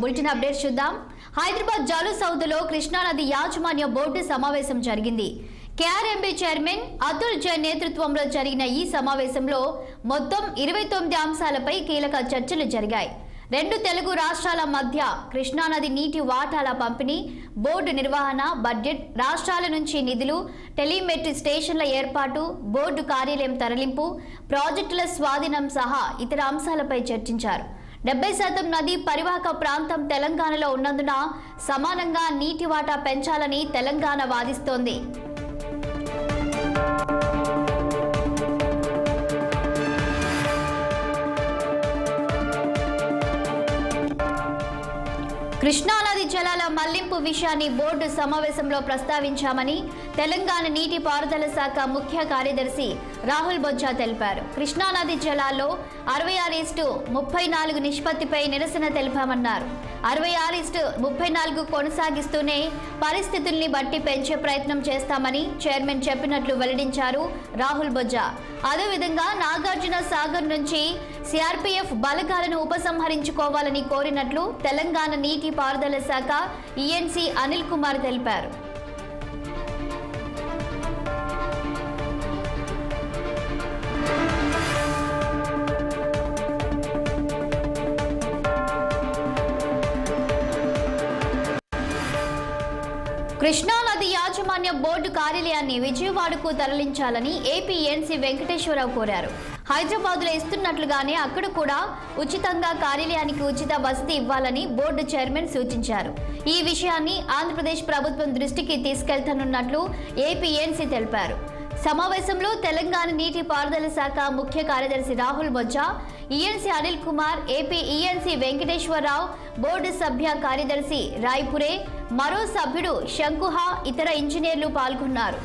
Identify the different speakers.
Speaker 1: Bulletin update చూద్దాం. హైదరాబాద్ జాలు సౌద్లో కృష్ణానది యాజమాన్య బోర్డు సమావేశం జరిగింది. కేఆర్ఎంబీ చైర్మన్ అతుల్ జైన్ నేతృత్వంలో జరిగిన ఈ సమావేశంలో మొత్తం ఇరవై తొమ్మిది అంశాలపై కీలక చర్చలు జరిగాయి. రెండు తెలుగు రాష్ట్రాల మధ్య కృష్ణానది నీటి వాటాల పంపిణీ బోర్డు నిర్వహణ బడ్జెట్ రాష్ట్రాల నుంచి నిధులు టెలిమెట్రీ స్టేషన్ల ఏర్పాటు బోర్డు కార్యాలయం తరలింపు ప్రాజెక్టుల స్వాధీనం సహా ఇతర అంశాలపై చర్చించారు. డెబ్బై శాతం నది పరివాహక ప్రాంతం తెలంగాణలో ఉన్నందున సమానంగా నీటి వాటా పెంచాలని తెలంగాణ వాదిస్తోంది. కృష్ణానది జలాల మళ్ళింపు విషయాన్ని బోర్డు సమావేశంలో ప్రస్తావించామని తెలంగాణ నీటి పారుదల శాఖ ముఖ్య కార్యదర్శి రాహుల్ బొజ్జా తెలిపారు. కృష్ణానది జలాల్లో అరవై ఆరు ఇస్టు ముప్పై నాలుగు నిష్పత్తిపై నిరసన తెలిపామన్నారు. అరవై ఆరు ఇస్టు ముప్పై నాలుగు కొనసాగిస్తూనే పరిస్థితుల్ని బట్టి పెంచే ప్రయత్నం చేస్తామని చైర్మన్ చెప్పినట్లు వెల్లడించారు రాహుల్ బొజ్జా. అదేవిధంగా నాగార్జున సాగర్ నుంచి సిఆర్పీఎఫ్ బలగాలను ఉపసంహరించుకోవాలని కోరినట్లు తెలంగాణ నీటి పారుదల శాఖ ఈఎన్సీ అనిల్ కుమార్ తెలిపారు. కృష్ణానది యాజమాన్య బోర్డు కార్యాలయాన్ని విజయవాడకు తరలించాలని ఏపీ ఎన్సీ వెంకటేశ్వరరావు కోరారు. హైదరాబాద్లో ఇస్తున్నట్లుగానే అక్కడ కూడా ఉచితంగా కార్యాలయానికి ఉచిత వసతి ఇవ్వాలని బోర్డు చైర్మన్ సూచించారు. ఈ విషయాన్ని ఆంధ్రప్రదేశ్ ప్రభుత్వం దృష్టికి తీసుకెళ్తానున్నట్లు ఏపీఎన్సీ తెలిపారు. సమావేశంలో తెలంగాణ నీటి పారుదల శాఖ ముఖ్య కార్యదర్శి Rahul Bojja ENC Anil Kumar AP ENC Venkateswararao board సభ్య కార్యదర్శి రాయ్పురే మరో సభ్యుడు శంకుహ ఇతర ఇంజనీర్లు పాల్గొన్నారు.